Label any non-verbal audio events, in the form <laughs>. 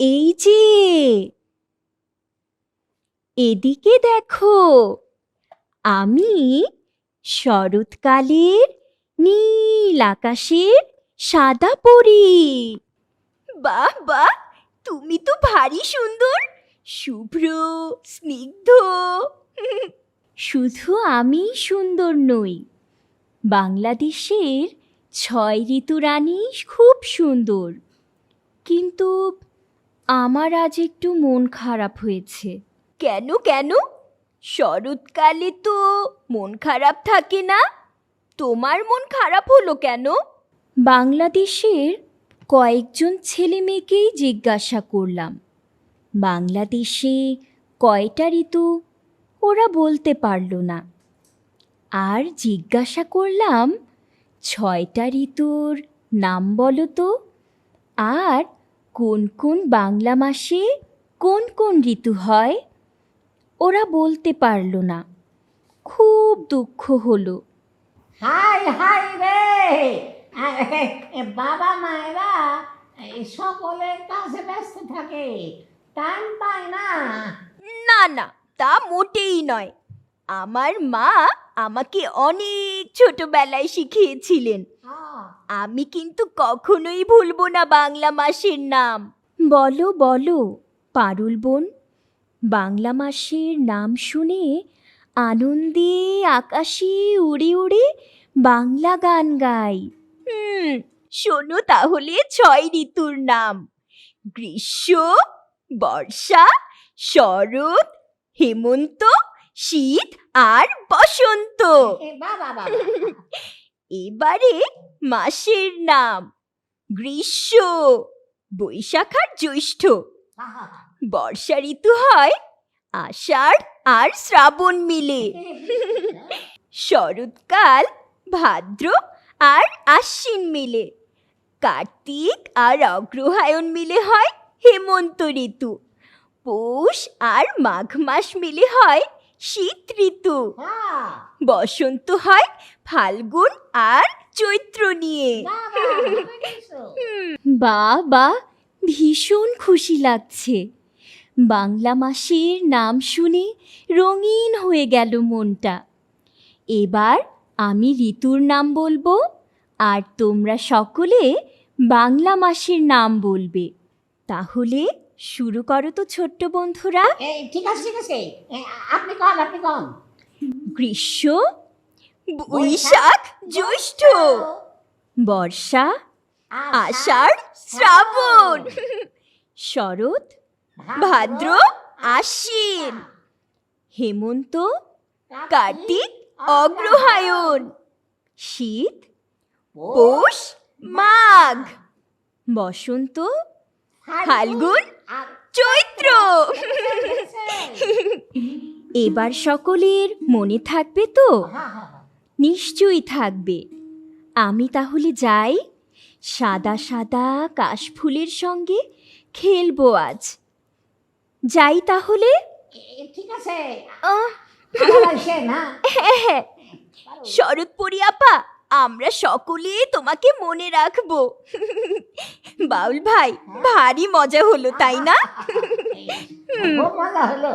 এই যে এদিকে দেখো, আমি শরৎকালের নীল আকাশের সাদা পরি। বাহ বাহ, তুমি তো ভারী সুন্দর, শুভ্র, স্নিগ্ধ। শুধু আমি সুন্দর নই, বাংলাদেশের ছয় ঋতু রানী খুব সুন্দর। কিন্তু আমার আজ একটু মন খারাপ হয়েছে। কেন কেন? শরৎকালে তো মন খারাপ থাকে না। তোমার মন খারাপ হলো কেন? বাংলাদেশের কয়েকজন ছেলে মেয়েকেই জিজ্ঞাসা করলাম। বাংলাদেশে কয়টা ঋতু? ওরা বলতে পারল না। আর জিজ্ঞাসা করলাম ছয়টা ঋতুর নাম বলো তো। আর কোন কোন বাংলা মাসে কোন কোন ঋতু হয়? ওরা বলতে পারল না। খুব দুঃখ হলো। হাই হাই রে! বাবা মায়েরা সকলের কাছে ব্যস্ত থাকে। টাইম পায় না। না না তা মোটেই নয়। আমার মা আমাকে অনেক ছোটবেলায় শিখিয়েছিলেন। আমি কিন্তু কখনোই ভুলবো না বাংলা মাসের নাম। বলো বলো পারুল বোন বাংলা মাসের নাম শুনে আনন্দে আকাশে উড়ে উড়ে বাংলা গান গাই। হুম শোনো তাহলে ছয় ঋতুর নাম। গ্রীষ্ম বর্ষা শরৎ হেমন্ত শীত আর বসন্ত। <laughs> এবারে মাসের নাম গ্রীষ্ম বৈশাখ আর জ্যৈষ্ঠ। বর্ষা ঋতু হয় আষাঢ় আর শ্রাবণ মিলে। শরৎকাল ভাদ্র আর আশ্বিন মিলে। কার্তিক আর অগ্রহায়ণ মিলে হয় হেমন্ত ঋতু। পৌষ আর মাঘ মাস মিলে হয় শীত ঋতু। হ্যাঁ, বসন্ত হয় ফাল্গুন আর চৈত্র নিয়ে। বা বা ভীষণ খুশি লাগছে। বাংলা মাসের নাম শুনে রঙিন হয়ে গেল মনটা। এবার আমি ঋতুর নাম বলব আর তোমরা সকলে বাংলা মাসের নাম বলবে। তাহলে শুরু করো তো ছোট্ট বন্ধুরা। এই ঠিক আছে ঠিক আছে। এ, আপনি কন আপনি কন। গ্রীষ্ম বৈশাখ জ্যৈষ্ঠ বর্ষা আষাঢ় শ্রাবণ। শরৎ ভাদ্র আশ্বিন। হেমন্ত কার্তিক অগ্রহায়ণ। শীত পৌষ মাঘ। বসন্ত ফাল্গুন চৈত্র। এবার সকলের মনে থাকবে তো? হ্যাঁ, হ্যাঁ, হ্যাঁ। নিশ্চয়ই থাকবে। আমি তাহলে যাই সাদা সাদা কাশফুলের সঙ্গে খেলব আজ। যাই তাহলে। ঠিক আছে। আহ, আবার আসেন, আমরা সকলেই তোমাকে মনে রাখব। বাউল ভাই ভারী মজা হলো তাই না? খুব মজা হলো।